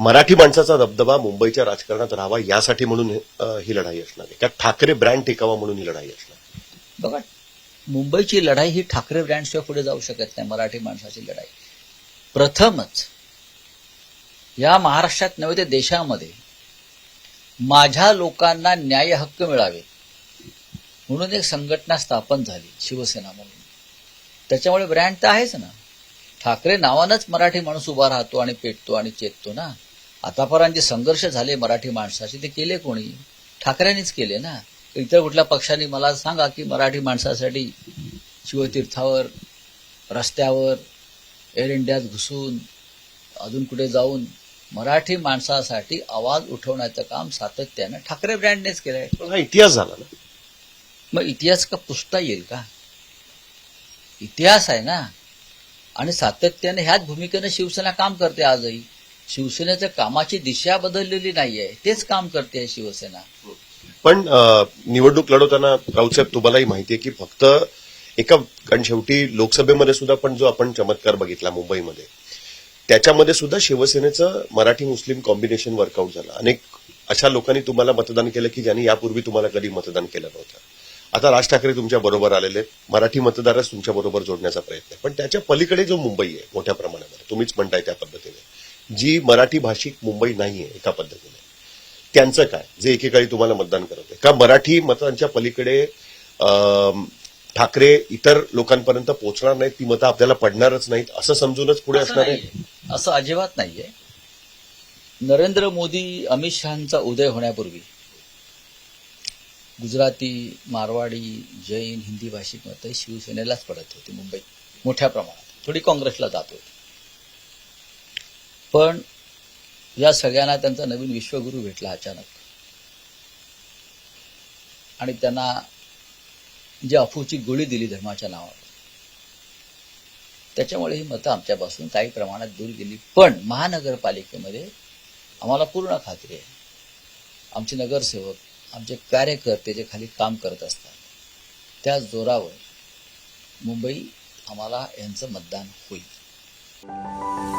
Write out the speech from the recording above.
मराठी माणसाचा दबदबा मुंबईच्या राजकारणात राहावा यासाठी म्हणून ही लढाई असणार आहे. का ठाकरे ब्रँड टिकावा म्हणून ही लढाई असणार बघा मुंबईची लढाई ही ठाकरे ब्रँडशिवाय पुढे जाऊ शकत नाही मराठी माणसाची लढाई. प्रथमच या महाराष्ट्रात नव्हे ते देशामध्ये माझ्या लोकांना न्याय हक्क मिळावे म्हणून एक संघटना स्थापन झाली शिवसेना म्हणून. त्याच्यामुळे ब्रँड तर आहेच ना. ठाकरे नावानंच मराठी माणूस उभा राहतो आणि पेटतो आणि चेततो ना. आतापर्यंत जे संघर्ष झाले मराठी माणसाचे ते केले कोणी? ठाकरेंनीच केले ना? इतर कुठल्या पक्षांनी मला सांगा की मराठी माणसासाठी शिवतीर्थावर रस्त्यावर एअर इंडियात घुसून अजून कुठे जाऊन मराठी माणसासाठी आवाज उठवण्याचं काम सातत्यानं ठाकरे ब्रँडनेच केलंय. हा इतिहास झाला ना. मग इतिहास का पुसता येईल का? इतिहास आहे ना? आणि सातत्याने ह्याच भूमिकेनं शिवसेना काम करते आजही. शिवसेनेच्या कामाची दिशा बदललेली नाहीये. तेच काम करते शिवसेना. पण निवडणूक लढवताना राऊतसाहेब तुम्हालाही माहिती आहे की फक्त एका कारण शेवटी लोकसभेमध्ये सुद्धा पण जो आपण चमत्कार बघितला मुंबईमध्ये त्याच्यामध्ये सुद्धा शिवसेनेचं मराठी मुस्लिम कॉम्बिनेशन वर्कआउट झालं. अनेक अशा लोकांनी तुम्हाला मतदान केलं की ज्यांनी यापूर्वी तुम्हाला कधी मतदान केलं नव्हतं. आता राज ठाकरे तुमच्या बरोबर आलेले आहेत. मराठी मतदारच तुमच्या बरोबर जोडण्याचा प्रयत्न आहे. पण त्याच्या पलीकडे जो मुंबई आहे मोठ्या प्रमाणावर तुम्हीच म्हणताय त्या पद्धतीने. जी मराठी भाषिक मुंबई नाहीये एका पद्धतीने. त्यांचं काय? जे एकेकाळी तुम्हाला मतदान करत आहे का मराठी मतांच्या पलीकडे ठाकरे इतर लोकांपर्यंत पोहोचणार नाहीत? ती मतं आपल्याला पडणारच नाहीत. असं समजूनच पुढे असं असणार आहे. असं अजिबात नाहीये. नरेंद्र मोदी अमित शहाचा उदय होण्यापूर्वी गुजराती मारवाडी जैन हिंदी भाषिक मतं शिवसेनेलाच पडत होती मुंबईत. मोठ्या प्रमाणात. थोडी काँग्रेसला जात होती. पण या सगळ्यांना त्यांचा नवीन विश्वगुरु भेटला अचानक. आणि त्यांना जी अफूची गोळी दिली धर्माच्या नावावर. त्याच्यामुळे ही मतं आमच्यापासून काही प्रमाणात दूर गेली. पण महानगरपालिकेमध्ये आम्हाला पूर्ण खात्री आहे. आमचे नगरसेवक आमचे कार्यकर्ते जे खाली काम करत असतात त्या जोरावर मुंबई आम्हाला यांचं मतदान होईल.